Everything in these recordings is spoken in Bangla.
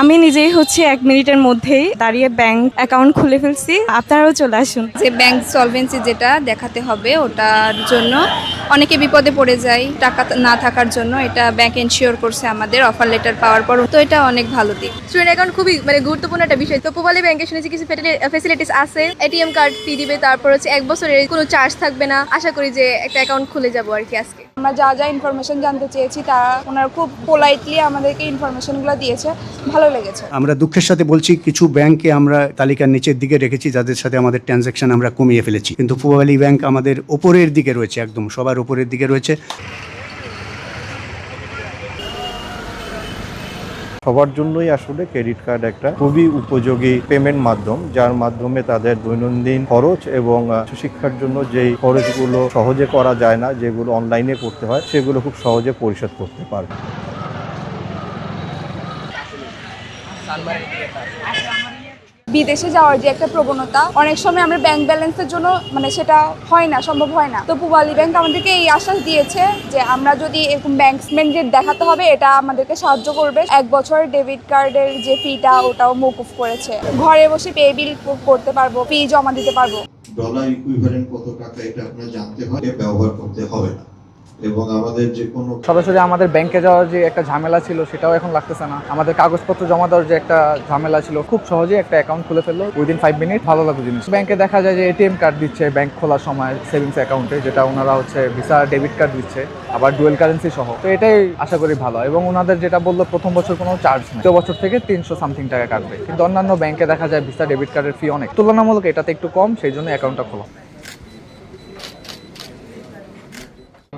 আমি নিজেই হচ্ছে এক মিনিটের মধ্যেই দাঁড়িয়ে ব্যাংক অ্যাকাউন্ট খুলে ফেলছি। আপনারাও চলে আসুন। যে ব্যাংক সলভেন্সি যেটা দেখাতে হবে ওটার জন্য অনেকে বিপদে পড়ে যায় টাকা না থাকার জন্য। এটা ব্যাংক এনশিওর করছে আমাদের অফার লেটার পাওয়ার পর তো এটা অনেক ভালো দিক। স্টুডেন্ট অ্যাকাউন্ট খুবই মানে গুরুত্বপূর্ণ একটা বিষয়। তো পুবালি ব্যাংকে শুনেছি কিছু ফেসিলিটিস আছে। এটিএম কার্ড ফি দিবে তারপর হচ্ছে এক বছরের কোনো চার্জ থাকবে না। আশা করি যে একটা অ্যাকাউন্ট খুলে যাব আর কি আজকে। আমরা যা যা ইনফরমেশন জানতে চেয়েছি, তা ওনারা খুব পোলাইটলি আমাদেরকে ইনফরমেশনগুলো দিয়েছে। ভালো লেগেছে। আমরা দুঃখের সাথে বলছি, কিছু ব্যাংকে আমরা তালিকার নিচের দিকে রেখেছি, যাদের সাথে আমাদের ট্রানজ্যাকশন আমরা কমিয়ে ফেলেছি। কিন্তু পূবালী ব্যাংক আমাদের ওপরের দিকে রয়েছে, একদম সবার ওপরের দিকে রয়েছে। সবার জন্যই আসলে ক্রেডিট কার্ড একটা খুবই উপযোগী পেমেন্ট মাধ্যম, যার মাধ্যমে তাদের দৈনন্দিন খরচ এবং শিক্ষার জন্য যেই খরচগুলো সহজে করা যায় না, যেগুলো অনলাইনে করতে হয়, সেগুলো খুব সহজে পরিশোধ করতে পারবে। বিদেশে যাওয়ার যে একটা প্রবণতা, অনেক সময় আমরা ব্যাংক ব্যালেন্সের জন্য মানে সেটা হয় না, সম্ভব হয় না। তো পুবালি ব্যাংক আমাদেরকে এই আশ্বাস দিয়েছে যে আমরা যদি এরকম ব্যাংক দেখাতে হবে, এটা আমাদেরকে সাহায্য করবে। এক বছর ডেবিট কার্ডের যে ফিটা ওটাও মৌকুফ করেছে। ঘরে বসে পে বিল করতে পারব ফি জমা দিতে পারব। ডলার ইকুইভ্যালেন্ট কত টাকা, এটা আপনার জানতে হয় ব্যবহার করতে হবে না। এবং আমাদের যে কোনো সরাসরি আমাদের ব্যাংকে যাওয়ার যে একটা ঝামেলা ছিল সেটাও এখন লাগতেছে না। আমাদের কাগজপত্র জমা দেওয়ার যে একটা ঝামেলা ছিল খুব সহজে একটা অ্যাকাউন্ট খুলে ফেলল। উইদিন ফাইভ মিনিট ভালো লাগল জিনিস ব্যাংকে দেখা যায় যে এটিএম কার্ড দিচ্ছে ব্যাংক খোলার সময় সেভিংস অ্যাকাউন্টে যেটা ওনারা হচ্ছে ভিসা ডেবিট কার্ড দিচ্ছে আবার ডুয়েল কারেন্সি সহ। তো এটাই আশা করি ভালো। এবং ওনাদের যেটা বলল প্রথম বছর কোনো চার্জ নেই। দ্বিতীয় বছর থেকে তিনশো সামথিং টাকা কাটবে। কিন্তু অন্যান্য ব্যাংকে দেখা যায় ভিসা ডেবিট কার্ডের ফি অনেক। তুলনামূলক এটাতে একটু কম সেই জন্য অ্যাকাউন্টটা খোলা।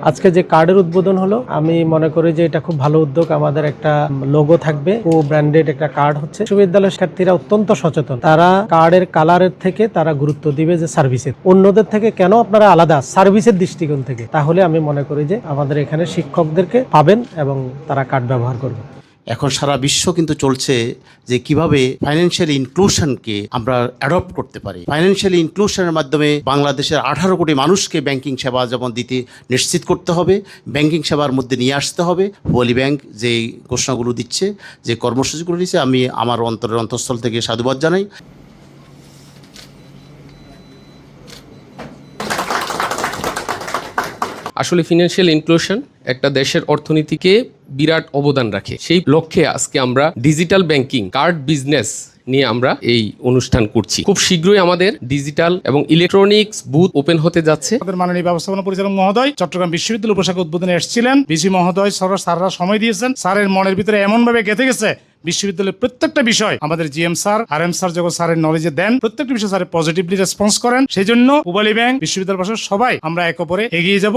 আজকে যে কার্ডের উদ্বোধন হলো, আমি মনে করি যে এটা খুব ভালো উদ্যোগ। আমাদের একটা লোগো থাকবে, ও ব্র্যান্ডেড একটা কার্ড হচ্ছে। বিশ্ববিদ্যালয়ের শিক্ষার্থীরা অত্যন্ত সচেতন। তারা কার্ডের কালারের থেকে তারা গুরুত্ব দিবে যে সার্ভিসের অন্যদের থেকে কেন আপনারা আলাদা? সার্ভিসের দৃষ্টিকোণ থেকে। তাহলে আমি মনে করি যে আমাদের এখানে শিক্ষকদেরকে পাবেন এবং তারা কার্ড ব্যবহার করবে। এখন সারা বিশ্ব কিন্তু চলছে যে কীভাবে ফাইন্যান্সিয়াল ইনক্লুশনকে আমরা অ্যাডপ্ট করতে পারি। ফাইন্যান্সিয়াল ইনক্লুশনের মাধ্যমে বাংলাদেশের আঠারো কোটি মানুষকে ব্যাংকিং সেবা যেমন দিতে নিশ্চিত করতে হবে ব্যাংকিং সেবার মধ্যে নিয়ে আসতে হবে। হোয়ালি ব্যাংক যে ঘোষণাগুলো দিচ্ছে, যে কর্মসূচিগুলো দিচ্ছে, আমি আমার অন্তরের অন্তঃস্থল থেকে সাধুবাদ জানাই। আসলে ফিনান্সিয়াল ইনক্লুশন একটা দেশের অর্থনীতিকে বিরাট অবদান রাখে। সেই লক্ষ্যে আজকে আমরা ডিজিটাল ব্যাংকিং কার্ড বিজনেস নিয়ে আমরা এই অনুষ্ঠান করছি। খুব শীঘ্রই আমাদের ডিজিটাল এবং ইলেকট্রনিক্স বুথ ওপেন হতে যাচ্ছে। আমাদের মাননীয় ব্যবস্থাপনা পরিচালক মহোদয় চট্টগ্রাম বিশ্ববিদ্যালয় উপশাখা উদ্বোধনে এসেছিলেন। বিসি মহোদয় সর স্যাররা সময় দিয়েছেন। স্যারের মনের ভিতরে এমন ভাবে গেঁথে গেছে বিশ্ববিদ্যালয়ের প্রত্যেকটা বিষয় আমাদের জিএম স্যার আর এম স্যার যখন স্যারের নলেজে দেন, প্রত্যেকটা বিষয় স্যার পজিটিভলি রেসপন্স করেন। সেই জন্য উবালি ব্যাংক, বিশ্ববিদ্যালয় সবাই আমরা একে অপরে এগিয়ে যাব।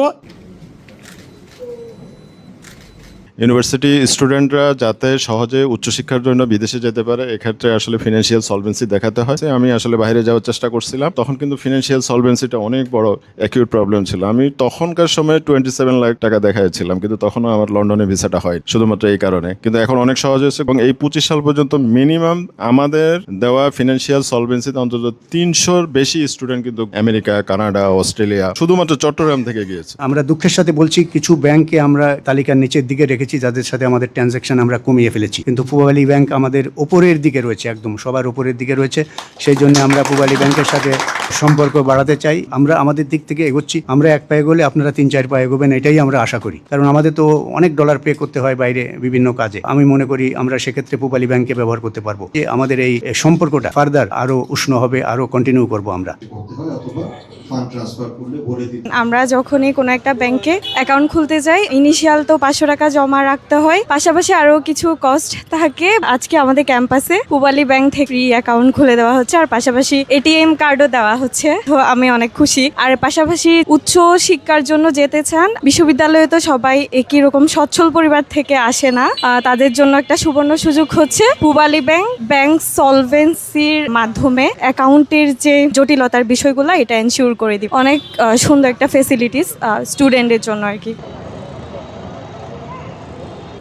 ইউনিভার্সিটি স্টুডেন্টরা যাতে সহজে উচ্চশিক্ষার জন্য বিদেশে যেতে পারে, এক্ষেত্রে আসলে ফিনান্সিয়াল সলভেন্সি দেখাতে হয়। আমি আসলে বাইরে যাওয়ার চেষ্টা করছিলাম। তখন কিন্তু ফিনান্সিয়াল সলভেন্সিটা অনেক বড় অ্যাকিউট প্রবলেম ছিল। আমি তখনকার সময় টোয়েন্টি সেভেন লাখ টাকা দেখাচ্ছিলাম কিন্তু তখনও আমার লন্ডনে ভিসাটা হয় শুধুমাত্র এই কারণে। কিন্তু এখন অনেক সহজ হয়েছে এবং এই পঁচিশ সাল পর্যন্ত মিনিমাম আমাদের দেওয়া ফিনান্সিয়াল সলভেন্সিতে অন্তত তিনশোর বেশি স্টুডেন্ট কিন্তু আমেরিকা, কানাডা, অস্ট্রেলিয়া, শুধুমাত্র চট্টগ্রাম থেকে গিয়েছে। আমরা দুঃখের সাথে বলছি, কিছু ব্যাংকে আমরা তালিকার নিচের দিকে রেখেছি যাদের সাথে আমাদের ট্রানজ্যাকশন আমরা কমিয়ে ফেলেছি। কিন্তু পূবালী ব্যাংক আমাদের ওপরের দিকে রয়েছে একদম, সবার ওপরের দিকে রয়েছে। সেই জন্য আমরা পূবালী ব্যাংকের সাথে সম্পর্ক বাড়াতে চাই, আমরা আমাদের দিক থেকে এগোচ্ছি, আমরা এক পায়ে গেলে আপনারা তিন চার পায়ে এগোবেন, এটাই আমরা আশা করি। কারণ আমাদের তো অনেক ডলার পে করতে হয় বাইরে বিভিন্ন কাজে। আমি মনে করি আমরা সেক্ষেত্রে পূবালী ব্যাংকে ব্যবহার করতে পারব। যে আমাদের এই সম্পর্কটা ফার্দার আরও উষ্ণ হবে, আরও কন্টিনিউ করব আমরা। আমরা যখনই কোনো একটা ব্যাংকে অ্যাকাউন্ট খুলতে যাই ইনিশিয়াল তো পাঁচশো টাকা জমা রাখতে হয়। পাশাপাশি আরও কিছু কস্ট থাকে। আজকে আমাদের ক্যাম্পাসে পুবালি ব্যাংক থেকে অ্যাকাউন্ট খুলে দেওয়া হচ্ছে। আর পাশাপাশি এটিএম কার্ডও দেওয়া হচ্ছে। তো আমি অনেক খুশি। আর পাশাপাশি উচ্চ শিক্ষার জন্য যেতে চান, বিশ্ববিদ্যালয়ে তো সবাই একই রকম সচ্ছল পরিবার থেকে আসে না। তাদের জন্য একটা সুবর্ণ সুযোগ হচ্ছে পুবালি ব্যাংক ব্যাংক সলভেন্সির মাধ্যমে অ্যাকাউন্টের যে জটিলতার বিষয়গুলো, এটা এনশিওর করে দিই অনেক সুন্দর একটা ফেসিলিটিস স্টুডেন্টের জন্য আর কি।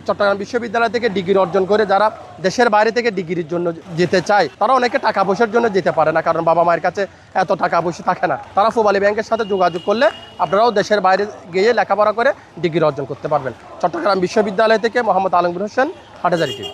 চট্টগ্রাম বিশ্ববিদ্যালয় থেকে ডিগ্রি অর্জন করে যারা দেশের বাইরে থেকে ডিগ্রির জন্য যেতে চায় তারা অনেকে টাকা পয়সার জন্য যেতে পারে না, কারণ বাবা মায়ের কাছে এত টাকা পয়সা থাকে না। তারা ফুবালি ব্যাংকের সাথে যোগাযোগ করলে আপনারাও দেশের বাইরে গিয়ে লেখাপড়া করে ডিগ্রি অর্জন করতে পারবেন। চট্টগ্রাম বিশ্ববিদ্যালয় থেকে মোহাম্মদ আলমগুর হোসেন হাটাজারি টিভি।